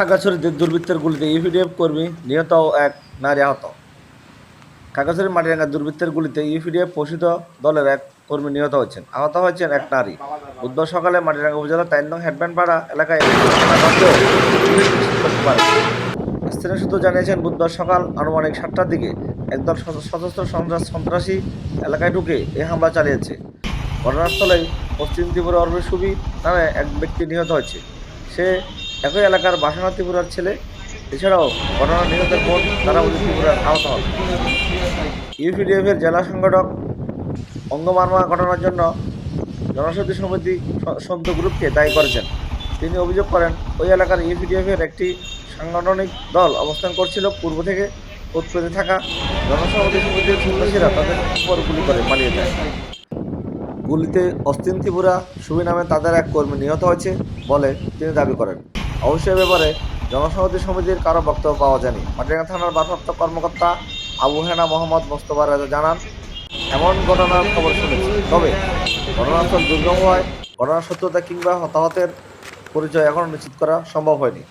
খাগড়াছড়িতে দুর্বৃত্তের গুলিতে ইউপিডিএফ কর্মী নিহত ও এক নারী আহত। খাগড়াছড়ি মাটিরাঙ্গা দুর্বৃত্তের গুলিতে ইউপিডিএফ পোষিত দলের এক কর্মী নিহত হয়েছেন। আহত হয়েছেন এক নারী। বুধবার সকালে মাটিরাঙ্গা উপজেলার তাইন নং হেডব্যান্ডপাড়া এলাকায় স্থানীয় সূত্র জানিয়েছেন, বুধবার সকাল আনুমানিক সাতটার দিকে একদল সশ- সশস্ত্র সন্ত্রাস, সন্ত্রাসী এলাকায় ঢুকে এই হামলা চালিয়েছে। ঘটনাস্থলেই পশ্চিম ত্রিপুরা অরবি সুবি নামে এক ব্যক্তি নিহত হয়েছে। সে একই এলাকার বাসনা ত্রিপুরার ছেলে। এছাড়াও ঘটনা নিহতের বোন তারা উদিত ত্রিপুরার আহত হন। ইউপিডিএফের জেলা সংগঠক অঙ্গমানমা ঘটনার জন্য জনশক্তি সমিতি সন্ত গ্রুপকে দায়ী করেছেন। তিনি অভিযোগ করেন, ওই এলাকার ইউপিডিএফের একটি সাংগঠনিক দল অবস্থান করছিল পূর্ব থেকে উৎপত্তি থাকা জনসংহতি সমিতির সন্ত্রাসীরা তাদের উপর গুলি করে পালিয়ে যায়। গুলিতে অস্তিন ত্রিপুরা, সুবি নামে তাদের এক কর্মী নিহত হয়েছে বলে তিনি দাবি করেন। অবশ্য এ ব্যাপারে জনসংহতি সমিতির কারও বক্তব্য পাওয়া যায়নি। মাটিরাঙ্গা থানার ভারপ্রাপ্ত কর্মকর্তা আবু হেনা মোহাম্মদ মোস্তফা রাজা জানান, এমন ঘটনার খবর শুনেছি। তবে ঘটনাস্থল দুর্গম হয় ঘটনার সত্যতা কিংবা হতাহতের পরিচয় এখনও নিশ্চিত করা সম্ভব হয়নি।